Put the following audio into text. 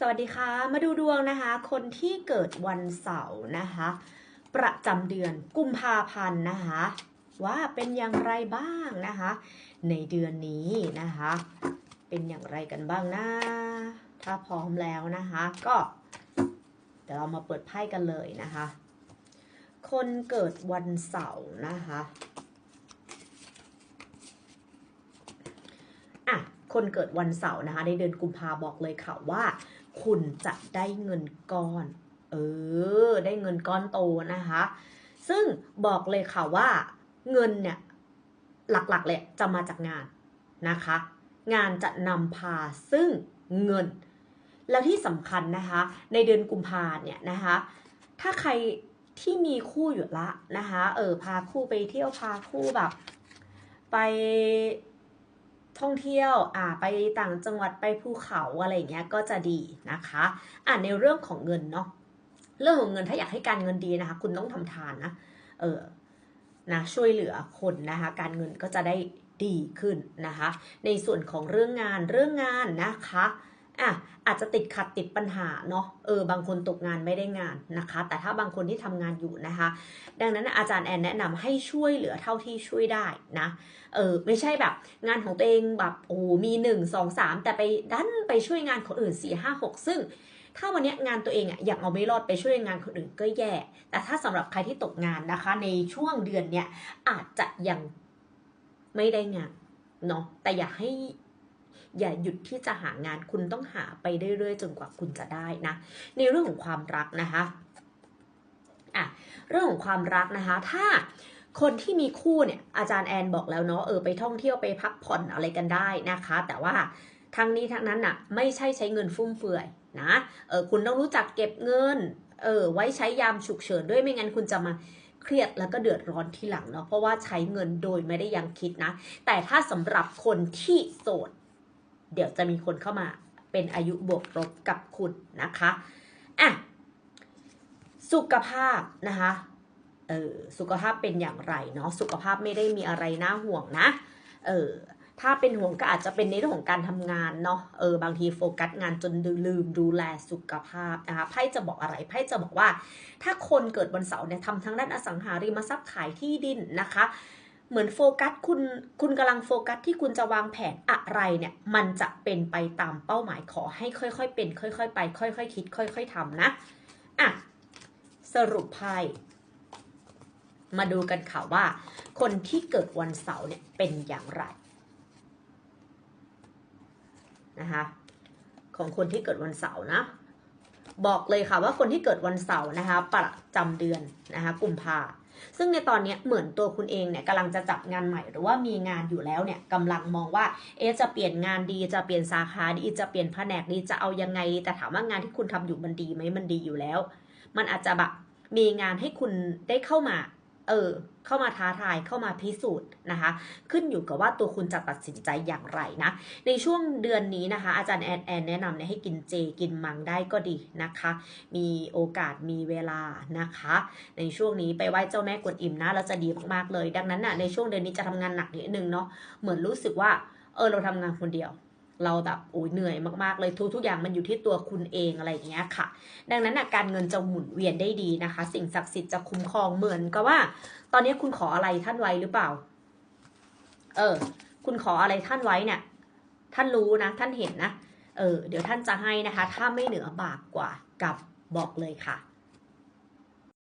สวัสดีค่ะ มาดูดวงนะคะ คนที่เกิดวันเสาร์นะคะ ประจำเดือนกุมภาพันธ์นะคะ ว่าเป็นอย่างไรบ้างนะคะ ในเดือนนี้นะคะ เป็นอย่างไรกันบ้างนะถ้าพร้อมแล้วนะคะ ก็เดี๋ยวเรามาเปิดไพ่กันเลยนะคะ คนเกิดวันเสาร์นะคะอะ คนเกิดวันเสาร์นะคะ ในเดือนกุมภาบอกเลยค่ะว่า คุณจะได้เงินก้อน เออ ได้เงินก้อนโตนะคะ ซึ่งบอกเลยค่ะว่าเงินเนี่ยหลักๆเลยจะมาจากงานนะคะ งานจะนำพาซึ่งเงิน แล้วที่สำคัญนะคะ ในเดือนกุมภาเนี่ยนะคะ ถ้าใครที่มีคู่อยู่ละนะคะ เออพาคู่ไปเที่ยวพาคู่แบบ ไป ท่องเที่ยวอ่าไปต่างจังหวัดไปภูเขาอะไรเงี้ยก็จะดีนะคะอ่าในเรื่องของเงินเนาะเรื่องของเงินถ้าอยากให้การเงินดีนะคะ คุณต้องทำทานนะเออนะช่วยเหลือคนนะคะ การเงินก็จะได้ดีขึ้นนะคะ ในส่วนของเรื่องงานเรื่องงานนะคะ อะอาจจะติดขัดติดปัญหาเนาะเออบางคนตกงานไม่ได้งานนะคะ แต่ถ้าบางคนที่ทำงานอยู่นะคะ ดังนั้นอาจารย์แอนแนะนำให้ช่วยเหลือเท่าที่ช่วยได้นะเออไม่ใช่แบบงานของตัวเองแบบโอ้มีหนึ่งสองสามแต่ไปดันไปช่วยงานคนอื่นสี่ห้าหกซึ่งถ้าวันนี้งานตัวเองอะอยากเอาไม่รอดไปช่วยงานคนอื่นก็แย่ แต่ถ้าสำหรับใครที่ตกงานนะคะ ในช่วงเดือนเนี้ยอาจจะยังไม่ได้งานเนาะแต่อย่าให้ อย่าหยุดที่จะหางานคุณต้องหาไปเรื่อยๆจนกว่าคุณจะได้นะ ในเรื่องของความรักนะคะอะเรื่องของความรักนะคะ ถ้าคนที่มีคู่เนี่ยอาจารย์แอนบอกแล้วเนาะเออไปท่องเที่ยวไปพักผ่อนอะไรกันได้นะคะ แต่ว่าทั้งนี้ทั้งนั้นน่ะไม่ใช่ใช้เงินฟุ่มเฟือยนะเออคุณต้องรู้จักเก็บเงินเออไว้ใช้ยามฉุกเฉินด้วยไม่งั้นคุณจะมาเครียดแล้วก็เดือดร้อนทีหลังเนาะเพราะว่าใช้เงินโดยไม่ได้ยังคิดนะ แต่ถ้าสำหรับคนที่โสด เดี๋ยวจะมีคนเข้ามาเป็นอายุบวกลบกับคุณนะคะอะสุขภาพนะคะเออสุขภาพเป็นอย่างไรเนาะสุขภาพไม่ได้มีอะไรน่าห่วงนะเออถ้าเป็นห่วงก็อาจจะเป็นในเรื่องของการทำงานเนาะเออบางทีโฟกัสงานจนลืมดูแลสุขภาพนะคะไพ่จะบอกอะไรไพ่จะบอกว่า ถ้าคนเกิดวันเสาร์เนี่ยทำทั้งด้านอสังหาริมทรัพย์ขายที่ดินนะคะ เหมือนโฟกัสคุณคุณกำลังโฟกัสที่คุณจะวางแผนอะไรเนี่ย มันจะเป็นไปตามเป้าหมายขอให้ค่อยๆเป็น ค่อยๆไป ค่อยๆคิด ค่อยๆทำนะอะสรุปไพ่มาดูกันค่ะว่า คนที่เกิดวันเสาร์เนี่ยเป็นอย่างไรนะคะของคนที่เกิดวันเสาร์นะ บอกเลยค่ะว่าคนที่เกิดวันเสาร์นะคะ ประจำเดือนนะคะกุมภา ซึ่งในตอนนี้เหมือนตัวคุณเองเนี่ยกำลังจะจับงานใหม่ หรือว่ามีงานอยู่แล้วเนี่ยกำลังมองว่าเอ๊จะเปลี่ยนงานดีจะเปลี่ยนสาขาดีจะเปลี่ยนแผนกดีจะเอายังไงดีแต่ถามว่างานที่คุณทำอยู่มันดีไหมมันดีอยู่แล้ว มันอาจจะแบบมีงานให้คุณได้เข้ามา เออ เข้ามาท้าทายเข้ามาพิสูจน์นะคะ ขึ้นอยู่กับว่าตัวคุณจะตัดสินใจอย่างไรนะ ในช่วงเดือนนี้นะคะ อาจารย์แอนแอนแนะนำเนี่ยให้กินเจกินมังได้ก็ดีนะคะ มีโอกาสมีเวลานะคะ ในช่วงนี้ไปไหว้เจ้าแม่กวนอิมนะเราจะดีมากๆเลย ดังนั้นน่ะในช่วงเดือนนี้จะทำงานหนักนิดนึงเนาะเหมือนรู้สึกว่าเออเราทำงานคนเดียว เราแบบโอ้ยเหนื่อยมากๆเลยทุกทุกอย่างมันอยู่ที่ตัวคุณเองอะไรอย่างเงี้ยค่ะ ดังนั้นนะการเงินจะหมุนเวียนได้ดีนะคะ สิ่งศักดิ์สิทธิ์จะคุ้มครองเหมือนกับว่า ตอนนี้คุณขออะไรท่านไว้หรือเปล่า เออ คุณขออะไรท่านไว้เนี่ย ท่านรู้นะท่านเห็นนะเออเดี๋ยวท่านจะให้นะคะ ถ้าไม่เหนือบากกว่ากับบอกเลยค่ะ